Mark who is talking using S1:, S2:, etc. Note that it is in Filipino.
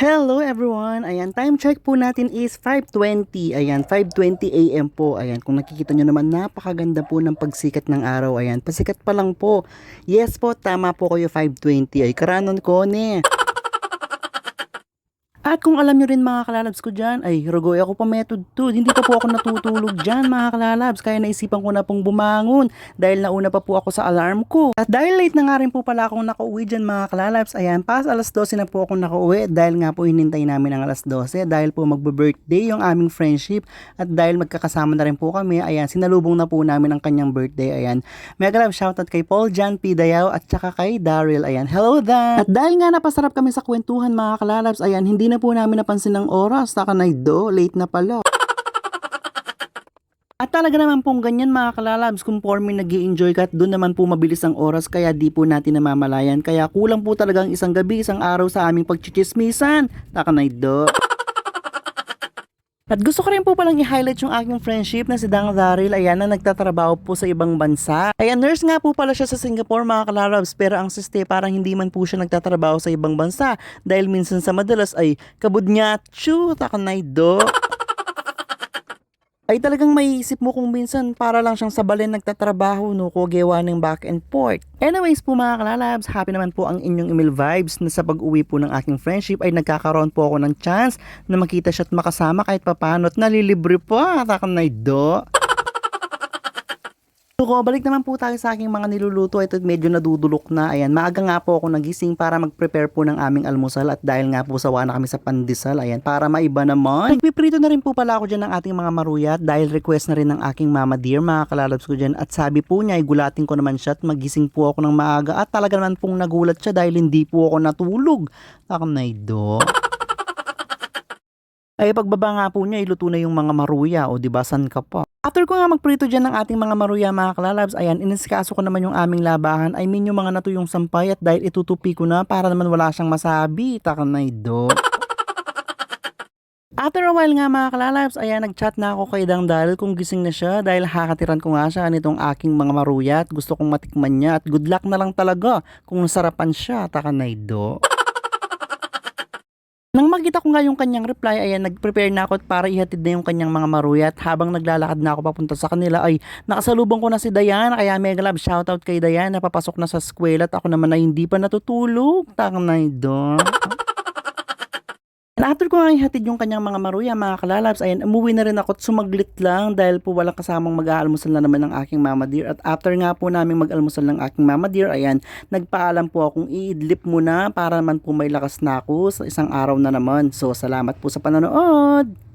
S1: Hello everyone! Ayan, time check po natin is 5.20. Ayan, 5.20 AM po. Ayan, kung nakikita nyo naman, napakaganda po ng pagsikat ng araw. Ayan, pasikat pa lang po. Yes po, tama po kayo 5.20. Ay, karanon ko ne. At kung alam nyo rin mga kalalabs ko dyan, ay rogoy ako pa method 2. Hindi pa po ako natutulog dyan mga kalalabs. Kaya naisipan ko na pong bumangon dahil nauna pa po ako sa alarm ko. At dahil late na nga rin po pala akong nakauwi dyan mga kalalabs, ayan, pas alas 12 na po ako nakauwi dahil nga po hinintay namin ang alas 12 dahil po magbe-birthday yung aming friendship at dahil magkakasama na rin po kami, ayan, sinalubong na po namin ang kanyang birthday, ayan. Mega love shoutout kay Paul Jan P. Dayaw at saka kay Daryl, ayan. Hello Dan! At dahil nga napasarap kami sa kwentuhan mga kalalabs, ayan, hindi na po namin napansin ang oras, takanay do, late na pala. At talaga naman pong ganyan mga kalalabs, conforme nag enjoy ka at doon naman po mabilis ang oras kaya di po natin namamalayan. Kaya kulang po talagang isang gabi, isang araw sa aming pagchichismisan. Takanay do. At gusto ko rin po palang i-highlight yung aking friendship na si Dang Daryl. Ayan na nagtatrabaho po sa ibang bansa. Ayan, nurse nga po pala siya sa Singapore mga kalarabs. Pero ang siste parang hindi man po siya nagtatrabaho sa ibang bansa. Dahil minsan sa madalas ay kabud niya, chu, takanay do ay talagang maiisip mo kung minsan para lang siyang sabalin nagtatrabaho no ko gewa ng back and forth. Anyways po mga kalalabs, happy naman po ang inyong email vibes na sa pag-uwi po ng aking friendship ay nagkakaroon po ako ng chance na makita siya at makasama kahit papano at nalilibre po. Takanay do. So, balik naman po tayo sa aking mga niluluto. Ito medyo nadudulok na. Ayan, maaga nga po ako nagising para mag-prepare po ng aming almusal at dahil nga po sawa na kami sa pandesal, ayan, para maiba naman. Nagpiprito na rin po pala ako dyan ng ating mga maruyat dahil request na rin ng aking mama dear, mga kalalabs ko dyan. At sabi po niya, ay gulatin ko naman siya at magising po ako ng maaga at talaga naman pong nagulat siya dahil hindi po ako natulog. Takanay do. Ay pagbaba nga po niya, iluto na yung mga maruya o di ba san ka pa. After ko nga magprito dyan ng ating mga maruya mga kalalabs, ayan, inisikaso ko naman yung aming labahan. I mean yung mga natuyong sampay at dahil itutupi ko na para naman wala siyang masabi. Takanay do. After a while nga mga kalalabs, ayan, nag-chat na ako kay Dang Daryl kung gising na siya dahil hakatiran ko nga siya nitong aking mga maruyat. Gusto kong matikman niya at good luck na lang talaga kung nasarapan siya. Takanay do. Nang makita ko nga yung kanyang reply, ayan, nag-prepare na ako para ihatid na yung kanyang mga maruyat. Habang naglalakad na ako papunta sa kanila, ay nakasalubong ko na si Diana. Kaya mega love, shoutout kay Diana. Papasok na sa eskwela at ako naman ay hindi pa natutulog. Taknay doon. And after ko nga ihatid yung kanyang mga maruya, mga kalalabs, ayan, umuwi na rin ako at sumaglit lang dahil po walang kasamang mag-aalmusal na naman ng aking mama dear. At after nga po namin mag-almusal ng aking mama dear, ayan, nagpaalam po akong iidlip muna para naman po may lakas na ako sa isang araw na naman. So, salamat po sa panonood!